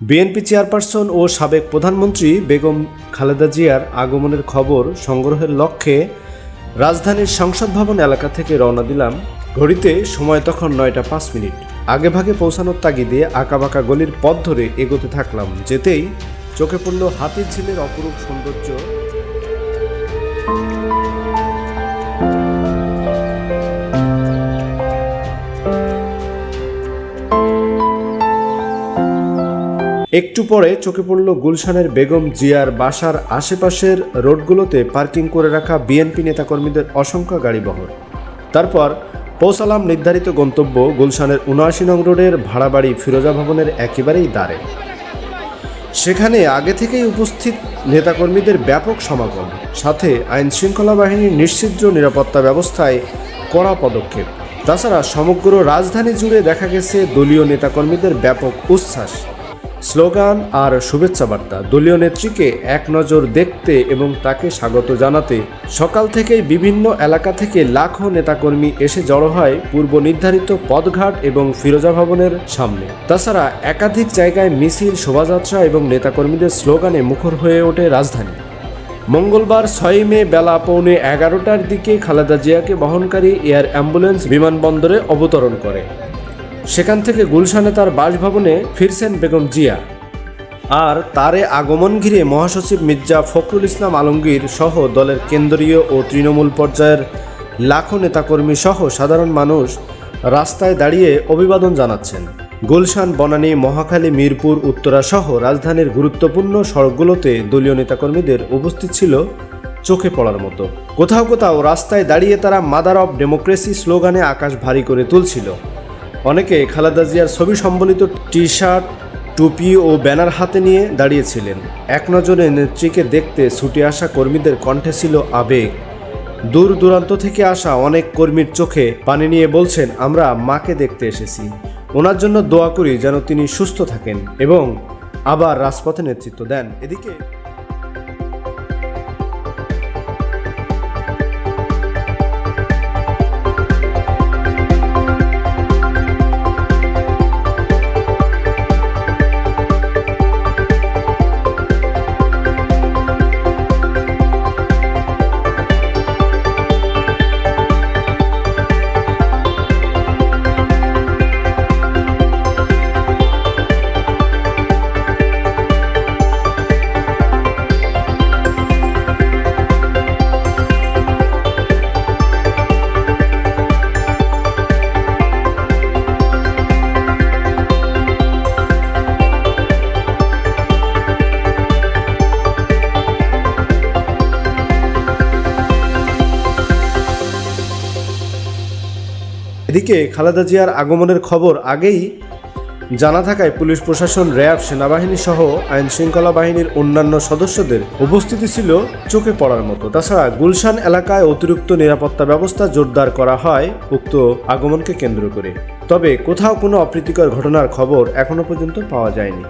BNP chairperson ও সাবেক প্রধানমন্ত্রী বেগম খালেদা জিয়ার আগমনের খবর সংগ্রহের লক্ষ্যে রাজধানীর সংসদ ভবন এলাকা থেকে রওনা দিলাম। ঘড়িতে সময় তখন নয়টা পাঁচ মিনিট। আগে ভাগে পৌঁছানোর তাগিদে আঁকাবাঁকা গলির পথ ধরে এগোতে থাকলাম, যেতেই চোখে পড়ল হাতির ঝিলের অপরূপ সৌন্দর্য। একটু পরে চোখে পড়ল গুলশানের বেগম জিয়ার বাসার আশেপাশের রোডগুলোতে পার্কিং করে রাখা বিএনপি নেতাকর্মীদের অসংখ্য গাড়িবহর তারপর পৌঁছালাম নির্ধারিত গন্তব্য গুলশানের উনআশি নং রোডের ভাড়াবাড়ি ফিরোজা ভবনের একেবারেই দ্বারে। সেখানে আগে থেকেই উপস্থিত নেতাকর্মীদের ব্যাপক সমাগম। সাথে আইন শৃঙ্খলা বাহিনীর নিশ্চিদ্র নিরাপত্তা ব্যবস্থায় কড়া পদক্ষেপ। তাছাড়া সমগ্র রাজধানী জুড়ে দেখা গেছে দলীয় নেতাকর্মীদের ব্যাপক উচ্ছ্বাস। স্লোগান আর শুভেচ্ছা বার্তা দলীয় নেত্রীকে এক নজর দেখতে এবং তাকে স্বাগত জানাতে সকাল থেকেই বিভিন্ন এলাকা থেকে লাখো নেতাকর্মী এসে জড়ো হয় পূর্ব নির্ধারিত পদঘাট এবং ফিরোজা ভবনের সামনে। তাছাড়া একাধিক জায়গায় মিছিল, শোভাযাত্রা এবং নেতাকর্মীদের স্লোগানে মুখর হয়ে ওঠে রাজধানী। মঙ্গলবার ছয় মে বেলা পৌনে এগারোটার দিকে খালেদা জিয়াকে বহনকারী এয়ার অ্যাম্বুলেন্স বিমানবন্দরে অবতরণ করে। সেখান থেকে গুলশানে তার বাসভবনে ফিরছেন বেগম জিয়া। আর তারে আগমন ঘিরে মহাসচিব মির্জা ফখরুল ইসলাম আলমগীর সহ দলের কেন্দ্রীয় ও তৃণমূল পর্যায়ের লাখো নেতাকর্মী সহ সাধারণ মানুষ রাস্তায় দাঁড়িয়ে অভিবাদন জানাচ্ছেন। গুলশান, বনানী, মহাখালী, মিরপুর, উত্তরা সহ রাজধানীর গুরুত্বপূর্ণ সড়কগুলোতে দলীয় নেতাকর্মীদের উপস্থিত ছিল চোখে পড়ার মতো। কোথাও কোথাও রাস্তায় দাঁড়িয়ে তারা মাদার অব ডেমোক্রেসি স্লোগানে আকাশ ভারী করে তুলছিল। অনেকে খালেদা জিয়ার ছবি সম্বলিত টি শার্ট টুপি ও ব্যানার হাতে নিয়ে দাঁড়িয়েছিলেন। এক নজরে নেত্রীকে দেখতে ছুটে আসা কর্মীদের কণ্ঠে ছিল আবেগ। দূর দূরান্ত থেকে আসা অনেক কর্মীর চোখে পানি নিয়ে বলছেন, আমরা মাকে দেখতে এসেছি। ওনার জন্য দোয়া করি যেন তিনি সুস্থ থাকেন এবং আবার রাজপথে নেতৃত্ব দেন। এদিকে এদিকে খালেদা জিয়ার আগমনের খবর আগেই জানা থাকায় পুলিশ প্রশাসন, র্যাব, সেনাবাহিনী সহ আইন শৃঙ্খলা বাহিনীর অন্যান্য সদস্যদের উপস্থিতি ছিল চোখে পড়ার মতো। তাছাড়া গুলশান এলাকায় অতিরিক্ত নিরাপত্তা ব্যবস্থা জোরদার করা হয় উক্ত আগমনকে কেন্দ্র করে। তবে কোথাও কোনো অপ্রীতিকর ঘটনার খবর এখনও পর্যন্ত পাওয়া যায়নি।